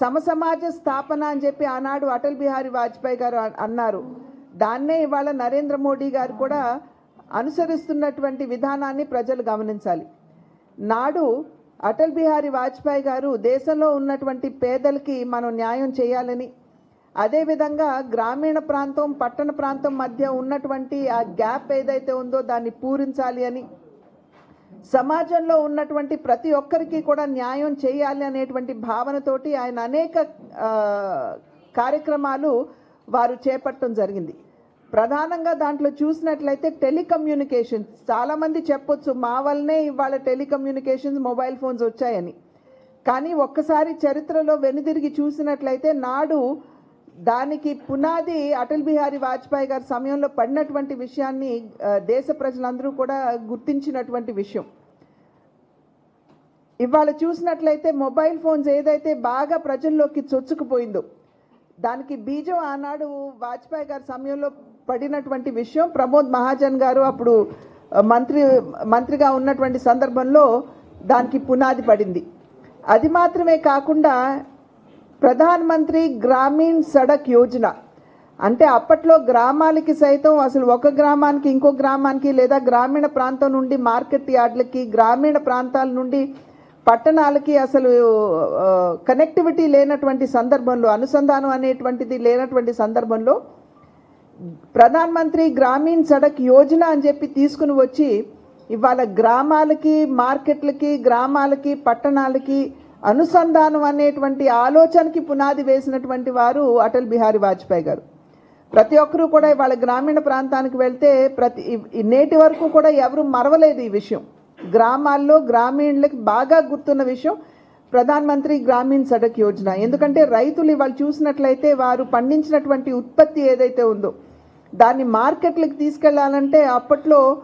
సమసమాజ స్థాపన అని చెప్పి ఆనాడు అటల్ బిహారీ వాజ్పేయి గారు అన్నారు. దాన్నే ఇవాళ నరేంద్ర మోడీ గారు కూడా అనుసరిస్తున్నటువంటి విధానాన్ని ప్రజలు గమనించాలి. నాడు అటల్ బిహారీ వాజ్పేయి గారు దేశంలో ఉన్నటువంటి పేదలకి మనం న్యాయం చేయాలని అదేవిధంగా గ్రామీణ ప్రాంతం పట్టణ ప్రాంతం మధ్య ఉన్నటువంటి ఆ గ్యాప్ ఏదైతే ఉందో దాన్ని పూరించాలి అని సమాజంలో ఉన్నటువంటి ప్రతి ఒక్కరికి కూడా న్యాయం చేయాలి అనేటువంటి భావనతోటి ఆయన అనేక కార్యక్రమాలు వారు చేపట్టడం జరిగింది. ప్రధానంగా దాంట్లో చూసినట్లయితే టెలికమ్యూనికేషన్స్ చాలామంది చెప్పొచ్చు మా వల్లనే ఇవాళ టెలికమ్యూనికేషన్స్ మొబైల్ ఫోన్స్ వచ్చాయని. కానీ ఒక్కసారి చరిత్రలో వెనుదిరిగి చూసినట్లయితే నాడు దానికి పునాది అటల్ బిహారీ వాజ్పేయి గారి సమయంలో పడినటువంటి విషయాన్ని దేశ ప్రజలందరూ కూడా గుర్తించినటువంటి విషయం. ఇవాళ చూసినట్లయితే మొబైల్ ఫోన్స్ ఏదైతే బాగా ప్రజల్లోకి చొచ్చుకుపోయిందో దానికి బీజం ఆనాడు వాజ్పేయి గారి సమయంలో పడినటువంటి విషయం ప్రమోద్ మహాజన్ గారు అప్పుడు మంత్రి మంత్రిగా ఉన్నటువంటి సందర్భంలో దానికి పునాది పడింది. అది మాత్రమే కాకుండా ప్రధాన్ మంత్రి గ్రామీణ్ సడక్ యోజన. అంటే అప్పట్లో గ్రామాలకి సైతం అసలు ఒక గ్రామానికి ఇంకో గ్రామానికి లేదా గ్రామీణ ప్రాంతం నుండి మార్కెట్ యార్డ్లకి గ్రామీణ ప్రాంతాల నుండి పట్టణాలకి అసలు కనెక్టివిటీ లేనటువంటి సందర్భంలో అనుసంధానం అనేటువంటిది లేనటువంటి సందర్భంలో ప్రధాన్ మంత్రి గ్రామీణ్ సడక్ యోజన అని చెప్పి తీసుకుని వచ్చి ఇవాళ గ్రామాలకి మార్కెట్లకి గ్రామాలకి పట్టణాలకి అనుసంధానం అనేటువంటి ఆలోచనకి పునాది వేసినటువంటి వారు అటల్ బిహారీ వాజ్పేయి గారు. ప్రతి ఒక్కరూ కూడా ఇవాళ గ్రామీణ ప్రాంతానికి వెళ్తే ప్రతి ఈ- నేటి వరకు కూడా ఎవరు మరవలేదు ఈ విషయం. గ్రామాల్లో గ్రామీణులకి బాగా గుర్తున్న విషయం ప్రధానమంత్రి గ్రామీణ్ సడక్ యోజన. ఎందుకంటే రైతులు ఇవాళ చూసినట్లయితే వారు పండించినటువంటి ఉత్పత్తి ఏదైతే ఉందో దాన్ని మార్కెట్లకు తీసుకెళ్ళాలంటే అప్పట్లో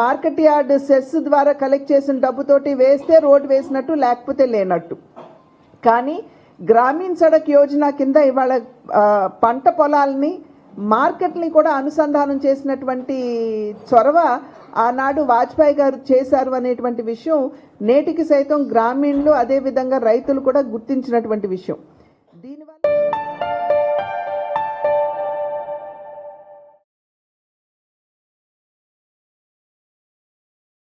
మార్కెట్ యార్డ్ సెస్ ద్వారా కలెక్ట్ చేసిన డబ్బుతోటి వేస్తే రోడ్ వేసినట్టు లేకపోతే లేనట్టు. కానీ గ్రామీణ సడక్ యోజన కింద ఇవాళ పంట పొలాల్ని మార్కెట్ని కూడా అనుసంధానం చేసినటువంటి చొరవ ఆనాడు వాజ్పేయి గారు చేశారు అనేటువంటి విషయం నేటికి సైతం గ్రామీణులు అదేవిధంగా రైతులు కూడా గుర్తించినటువంటి విషయం.